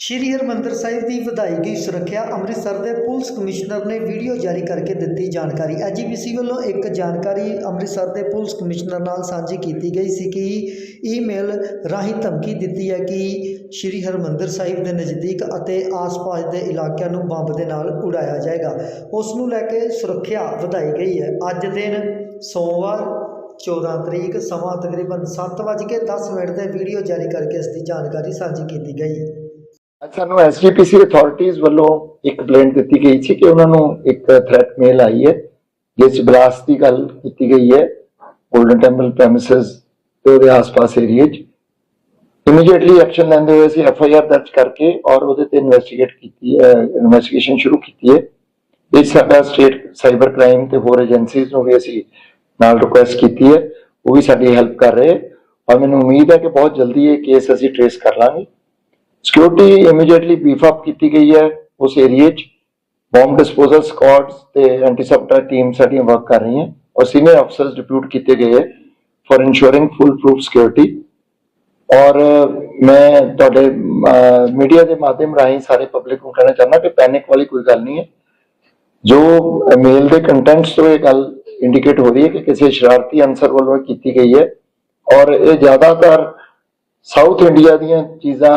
ਸ਼੍ਰੀ ਹਰਿਮੰਦਰ ਸਾਹਿਬ ਦੀ ਵਧਾਈ ਗਈ ਸੁਰੱਖਿਆ ਅੰਮ੍ਰਿਤਸਰ ਦੇ ਪੁਲਿਸ ਕਮਿਸ਼ਨਰ ਨੇ ਵੀਡੀਓ ਜਾਰੀ ਕਰਕੇ ਦਿੱਤੀ ਜਾਣਕਾਰੀ। ਐਜੀਪੀਸੀ ਵੱਲੋਂ ਇੱਕ ਜਾਣਕਾਰੀ ਅੰਮ੍ਰਿਤਸਰ ਦੇ ਪੁਲਿਸ ਕਮਿਸ਼ਨਰ ਨਾਲ ਸਾਂਝੀ ਕੀਤੀ ਗਈ ਸੀ ਕਿ ਈਮੇਲ ਰਾਹੀਂ ਧਮਕੀ ਦਿੱਤੀ ਹੈ ਕਿ ਸ਼੍ਰੀ ਹਰਿਮੰਦਰ ਸਾਹਿਬ ਦੇ ਨਜ਼ਦੀਕ ਅਤੇ ਆਸ-ਪਾਸ ਦੇ ਇਲਾਕਿਆਂ ਨੂੰ ਬੰਬ ਦੇ ਨਾਲ ਉਡਾਇਆ ਜਾਏਗਾ। ਉਸ ਨੂੰ ਲੈ ਕੇ ਸੁਰੱਖਿਆ ਵਧਾਈ ਗਈ ਹੈ। ਅੱਜ ਦਿਨ ਸੋਮਵਾਰ 14 ਤਰੀਕ ਸਮਾਂ ਤਕਰੀਬਨ 7:10 ਮਿੰਟ ਤੇ ਵੀਡੀਓ ਜਾਰੀ ਕਰਕੇ ਇਸ ਦੀ ਜਾਣਕਾਰੀ ਸਾਂਝੀ ਕੀਤੀ ਗਈ। ਸਾਨੂੰ ਐਸਜੀਪੀਸੀ ਅਥਾਰਟੀਜ਼ ਵੱਲੋਂ ਇੱਕ ਕੰਪਲੇਂਟ ਦਿੱਤੀ ਗਈ ਸੀ ਕਿ ਉਹਨਾਂ ਨੂੰ ਇੱਕ ਥ੍ਰੈਟ ਮੇਲ ਆਈ ਹੈ, ਜਿਸ 'ਚ ਬਲਾਸਟ ਦੀ ਗੱਲ ਕੀਤੀ ਗਈ ਹੈ ਗੋਲਡਨ ਟੈਂਪਲ ਪ੍ਰੈਮਿਸਸ ਤੇ ਉਹਦੇ ਆਸ-ਪਾਸ ਏਰੀਏ 'ਚ। ਇਮੀਡੀਏਟਲੀ ਐਕਸ਼ਨ ਲੈਂਦੇ ਹੋਏ ਅਸੀਂ ਐਫਆਈਆਰ ਦਰਜ ਕਰਕੇ ਔਰ ਉਹਦੇ ਤੇ ਇਨਵੈਸਟੀਗੇਟ ਕੀਤੀ ਹੈ ਇਨਵੈਸਟੀਗੇਸ਼ਨ ਸ਼ੁਰੂ ਕੀਤੀ ਹੈ। ਇਹ ਸਾਡਾ ਸਟੇਟ ਸਾਈਬਰ ਕ੍ਰਾਈਮ ਤੇ ਹੋਰ ਏਜੰਸੀਜ਼ ਨੂੰ ਵੀ ਅਸੀਂ ਨਾਲ ਰਿਕੁਐਸਟ ਕੀਤੀ ਹੈ, ਉਹ ਵੀ ਸਾਡੀ ਹੈਲਪ ਕਰ ਰਹੇ ਔਰ ਮੈਨੂੰ ਉਮੀਦ ਹੈ ਕਿ ਬਹੁਤ ਜਲਦੀ ਇਹ ਕੇਸ ਅਸੀਂ ਟ੍ਰੇਸ ਕਰ ਲਾਂਗੇ। ਸਿਕਿਉਰਿਟੀ ਇਮੀਡੀਏਟਲੀ ਬੀਫ ਅਪ ਕੀਤੀ ਗਈ ਹੈ ਉਸ ਏਰੀਏ 'ਚ। ਬੰਬ ਡਿਸਪੋਜ਼ਲ ਸਕੁਆਡਸ ਤੇ ਐਂਟੀ ਟੀਮ ਸਾਡੀਆਂ ਵਰਕ ਕਰ ਰਹੀਆਂ। ਔਰ ਸੀਨੀਅਰ ਅਫਸਰਸ ਡਿਪਿਊਟ ਕੀਤੇ ਗਏ ਹੈ for insuring full proof security ਔਰ ਮੈਂ ਤੁਹਾਡੇ ਮੀਡੀਆ ਦੇ ਮਾਧਿਅਮ ਰਾਹੀਂ ਸਾਰੇ ਪਬਲਿਕ ਨੂੰ ਕਹਿਣਾ ਚਾਹੁੰਦਾ ਕਿ ਪੈਨਿਕ ਵਾਲੀ ਕੋਈ ਗੱਲ ਨਹੀਂ ਹੈ। ਜੋ ਮੇਲ ਦੇ ਕੰਟੈਂਟਸ ਤੋਂ ਇਹ ਗੱਲ ਇੰਡੀਕੇਟ ਹੋ ਰਹੀ ਹੈ ਕਿ ਕਿਸੇ ਸ਼ਰਾਰਤੀ ਅਨਸਰ ਵੱਲੋਂ ਕੀਤੀ ਗਈ ਹੈ। ਔਰ ਇਹ ਜ਼ਿਆਦਾਤਰ ਸਾਊਥ ਇੰਡੀਆ ਦੀਆਂ ਚੀਜ਼ਾਂ